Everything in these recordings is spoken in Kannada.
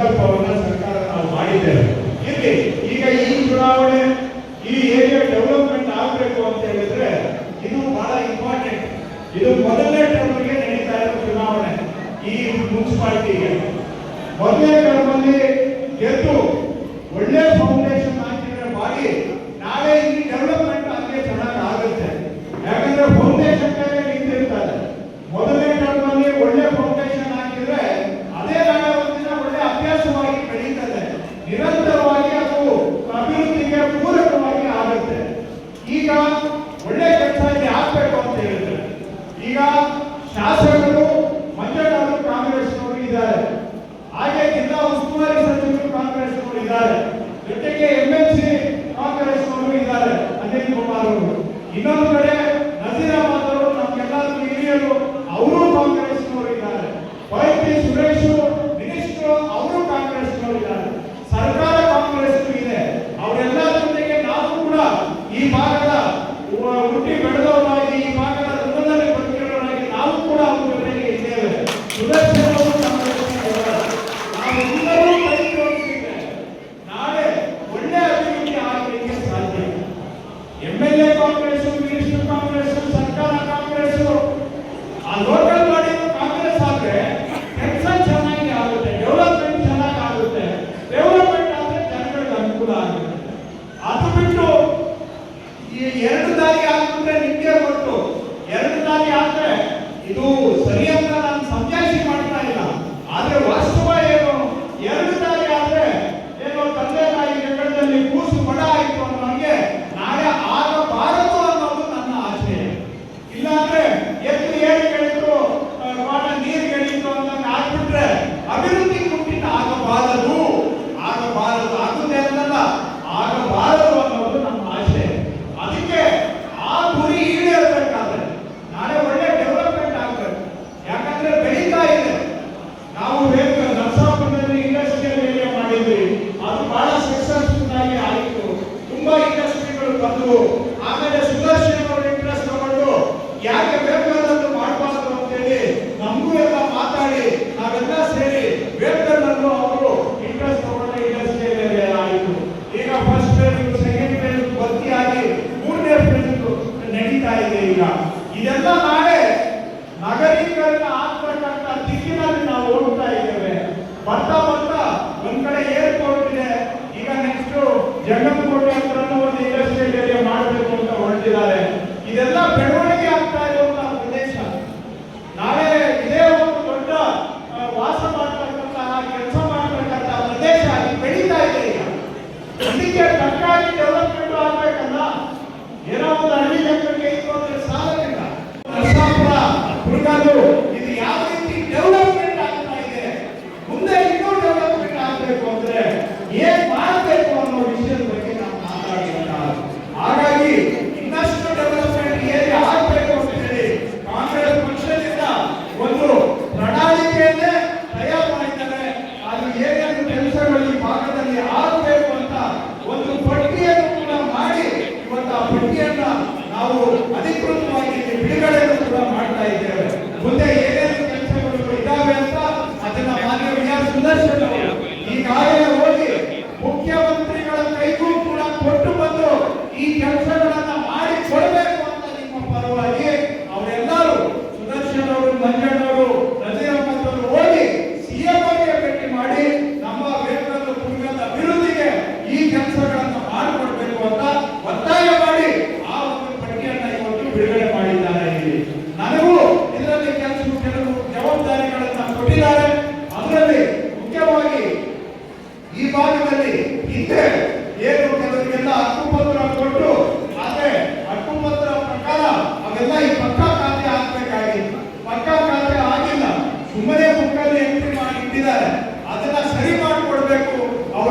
ಸಂಕಲ್ಪವನ್ನು ಸರ್ಕಾರ ನಾವು ಮಾಡಿದ್ದೇವೆ. ಜೊತೆಗೆ ಎಂ ಎಲ್ ಸಿ ಕಾಂಗ್ರೆಸ್ ಇದ್ದಾರೆ ಅನಿಲ್ ಕುಮಾರ್ ಅವರು ಇನ್ನೊಂದು ಕಡೆ ಇವತ್ತು ಆ ಪಟ್ಟಿಯನ್ನ ನಾವು ಅಧಿಕೃತವಾಗಿ ಬಿಡುಗಡೆಯನ್ನು ಕೂಡ ಮಾಡ್ತಾ ಇದ್ದೇವೆ. ಮುಂದೆ ಏನೇನು ಕೆಲಸಗಳು ಇದ್ದಾವೆ ಅಂತ ಅದನ್ನ ಮಾನ್ಯ ವಿಜಯ ಸುದರ್ಶನ್ ಈಗಾಗಲೇ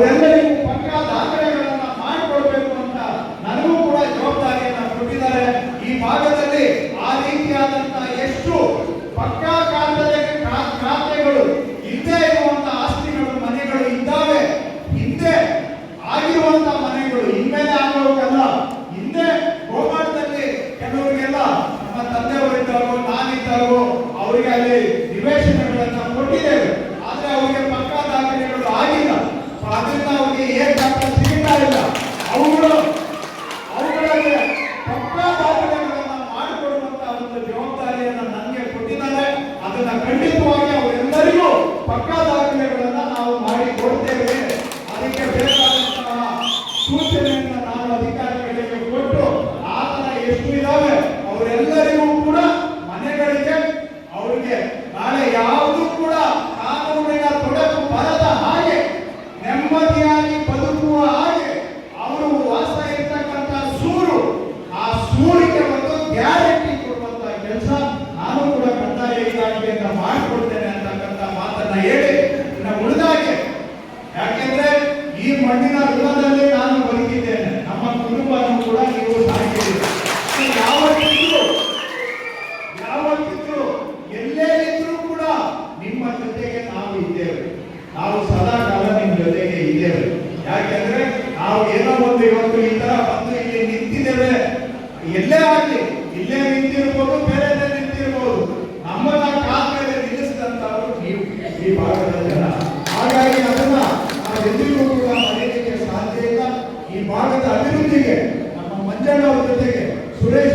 Ahora ಅನ್ನೋದನ್ನ ಹೇಳಿ ಇನ್ನು ಉಳಿದಾಗೆ ಯಾಕೆಂದ್ರೆ ಈ ಮಣ್ಣಿನ ಋಣದಲ್ಲಿ ನಾನು ಬದುಕಿದ್ದೇನೆ. ನಮ್ಮ ಕುಟುಂಬವನ್ನು ಕೂಡ ನೀವು ಸಾಕಿದ್ದೀರಿ ಯಾವತ್ತಿದ್ರು ಯಾವತ್ತಿದ್ರು, ಎಲ್ಲೇ ಇದ್ರೂ ಕೂಡ ನಿಮ್ಮ ಜೊತೆಗೆ ನಾವು ಇದ್ದೇವೆ. ನಾವು ಸದಾ ಕಾಲ ನಿಮ್ಮ ಜೊತೆಗೆ ಇದ್ದೇವೆ. ಯಾಕೆಂದ್ರೆ ನಾವು ಏನೋ ಒಂದು ಇವತ್ತು ಈ ತರ ಬಂದು ಇಲ್ಲಿ ನಿಂತಿದ್ದೇವೆ. ಎಲ್ಲೇ ಆಗಲಿ, ಇಲ್ಲೇ ನಿಂತಿರ್ಬೋದು ಬೇರೆ ನಿಂತಿರ್ಬೋದು. ಕಾರ್ಯಗಳನ್ನ ನಾವೆಲ್ಲರಿಗೂ ಕೂಡ ಮರೆಯಲಿಕ್ಕೆ ಸಾಧ್ಯ ಇಲ್ಲ ಈ ಭಾಗದ ಅಭಿವೃದ್ಧಿಗೆ ನಮ್ಮ ಮಂಜಣ್ಣ ಅವರ ಜೊತೆಗೆ ಸುರೇಶ್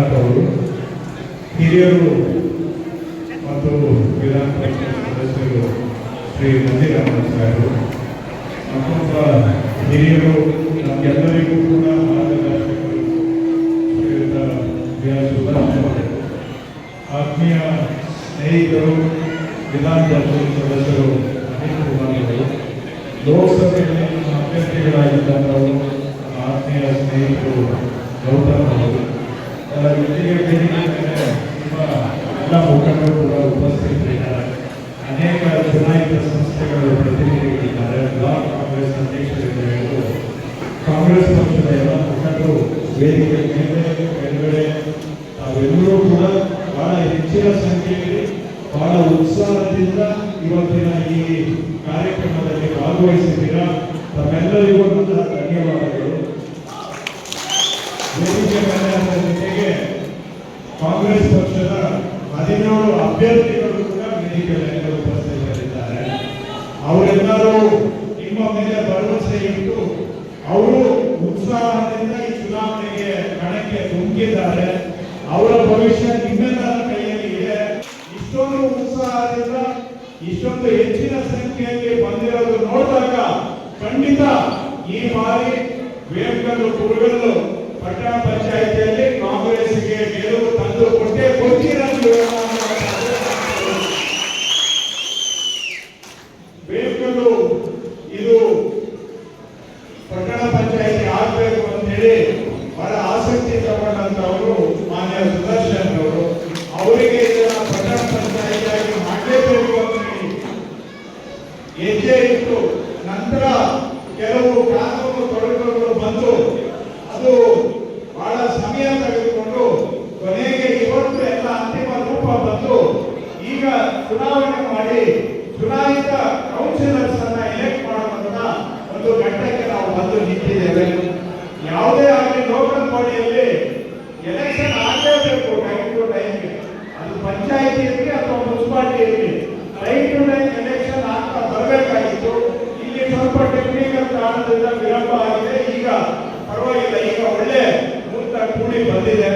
ಮಂಜುನಾಥ್ ಅವರು ಹಿರಿಯರು ಮತ್ತು ವಿಧಾನ ಪರಿಷತ್ ಸದಸ್ಯರು ಶ್ರೀ ಮಂದಿರಾಮನ್ ಸಾಹೇಬರು ಮತ್ತೊಬ್ಬ ಹಿರಿಯರು ನಮಗೆಲ್ಲರಿಗೂ ಕೂಡ ಮಾರ್ಗದರ್ಶಕರು ಶ್ರೀಯುತ ಬಿ ಆರ್ ಸುಧಾಕರ್ ಅವರು. ಆತ್ಮೀಯ ಸ್ನೇಹಿತರು ವಿಧಾನ ಪರಿಷತ್ ಸದಸ್ಯರು ಅನಿಲ್ ಕುಮಾರ್ ಅವರು ಲೋಕಸಭೆಯಲ್ಲಿ ನಮ್ಮ ಅಭ್ಯರ್ಥಿಗಳಾಗಿದ್ದಂಥವರು ನಮ್ಮ ಆತ್ಮೀಯ ಸ್ನೇಹಿತರು ಗೌತಮ್ ಅವರು ಎಲ್ಲ ಮುಖಂಡರು ಕೂಡ ಉಪಸ್ಥಿತರಿದ್ದಾರೆ ಅನೇಕ ಚುನಾಯಿತ ಸಂಸ್ಥೆಗಳ ಪ್ರತಿನಿಧಿಗಳಿದ್ದಾರೆ ಬ್ಲಾಕ್ ಕಾಂಗ್ರೆಸ್ ಅಧ್ಯಕ್ಷರಿದ್ದಾರೆ ಕಾಂಗ್ರೆಸ್ ಪಕ್ಷದ ಎಲ್ಲ ಮುಖಂಡರು ವೇದಿಕೆ ಮೇಲೆ ಕೆಳಗಡೆ ಕೂಡ ಬಹಳ ಹೆಚ್ಚಿನ ಉತ್ಸಾಹದಿಂದ ಇವತ್ತಿನ ಈ ಕಾರ್ಯಕ್ರಮದಲ್ಲಿ ಭಾಗವಹಿಸಿದ್ದೀರಾ ತಮ್ಮೆಲ್ಲರಿಗೂ ನನ್ನ ಧನ್ಯವಾದಗಳು ವೇದಿಕೆ ಮೇಲೆ ಅದರ ಜೊತೆಗೆ ಕಾಂಗ್ರೆಸ್ ಪಕ್ಷದ ಹದಿನೇಳು ಅಭ್ಯರ್ಥಿಗಳು ಕೂಡ ವೇದಿಕೆ ಮೇಲೆ ಉಪಸ್ಥಿತರಿದ್ದಾರೆ ಅವರೆಲ್ಲರೂ ನಿಮ್ಮ ಮೇಲೆ ಭರವಸೆ ಇಟ್ಟು ಅವರು ಉತ್ಸಾಹದಿಂದ ಈ ಚುನಾವಣೆಗೆ ಕಣಕ್ಕೆ ಧುಮುಕಿದ್ದಾರೆ ಅವರ ಭವಿಷ್ಯ ನಿಮ್ಮೆಲ್ಲರ ಕೈಯಲ್ಲಿ ಇದೆ. ಇಷ್ಟೊಂದು ಉತ್ಸಾಹದಿಂದ ಇಷ್ಟೊಂದು ಹೆಚ್ಚಿನ ಸಂಖ್ಯೆಯಲ್ಲಿ ಬಂದಿರೋದು ನೋಡಿದಾಗ ಖಂಡಿತ ಈ ಬಾರಿ ವೇಮಕಲ್ಲು ಕುರುಗಲ್ಲು ಪಟ್ಟಣ ಪಂಚಾಯಿತಿಯಲ್ಲಿ ಕಾಂಗ್ರೆಸ್ಗೆ ಗೆಲುವು ತಂದು ಕೊಟ್ಟೆ ಕೊಡ್ತೀರ ವೇಮಕಲ್ಲು ಇದು ಪಟ್ಟಣ ಪಂಚಾಯಿತಿ ಆಗ್ಬೇಕು ಅಂತ ಹೇಳಿ ಬಹಳ ಆಸಕ್ತಿ ತಗೊಂಡಂತವರು ಮಾನ್ಯ ಸುದರ್ಶನ್ ಅವರು ಅವರಿಗೆ ಇದನ್ನ ಪಟ್ಟಣ ಪಂಚಾಯಿತಿಯಾಗಿ ಮಾಡಲೇಬೇಕು ಅಂತ ಹೇಳಿ ಹೆಜ್ಜೆ ಇಟ್ಟು ನಂತರ ಕೆಲವು ಕಾನೂನು ತೊಡಕುಗಳು ಬಂದು ಅದು ಬಹಳ ಸಮಯ ತೆಗೆದುಕೊಂಡು ಕೊನೆಗೆ ಇವತ್ತು ಎಲ್ಲ ಅಂತಿಮ ರೂಪ ಬಂದು ಈಗ ಚುನಾವಣೆ ಮಾಡಿ ಚುನಾಯಿತ ಕೌನ್ಸಿಲರ್ಸ್ ಅನ್ನ ಎಲೆಕ್ಟ್ ಮಾಡುವಂತ ಒಂದು ಘಟ್ಟಕ್ಕೆ ನಾವು ಬಂದು ನಿಂತಿದ್ದೇವೆ. ಯಾವುದೇ ಆಗಲಿ ಲೋಕಲ್ ಬಾಡಿಯಲ್ಲಿ ಎಲೆಕ್ಷನ್ ಆಗಲೇಬೇಕು ಟೈಮ್ ಟು ಟೈಮ್ಗೆ ಅದು ಪಂಚಾಯತಿ ಇರಲಿ ಅಥವಾ ಮುನ್ಸಿಪಾಲಿಟಿ ಇರಲಿ ಟೈಮ್ ಟು ಟೈಮ್ ಎಲೆಕ್ಷನ್ ಆಗ್ತಾ ಬರಬೇಕಾಗಿತ್ತು. ಇಲ್ಲಿ ಸ್ವಲ್ಪ ಟೆಕ್ನಿಕಲ್ ಕಾರಣದಿಂದ ವಿಳಂಬ ಆಗಿದೆ. ಈಗ ಪರವಾಗಿಲ್ಲ, ಈಗ ಒಳ್ಳೆ ಮೂರ್ತ ಕೂಡಿ ಬಂದಿದೆ.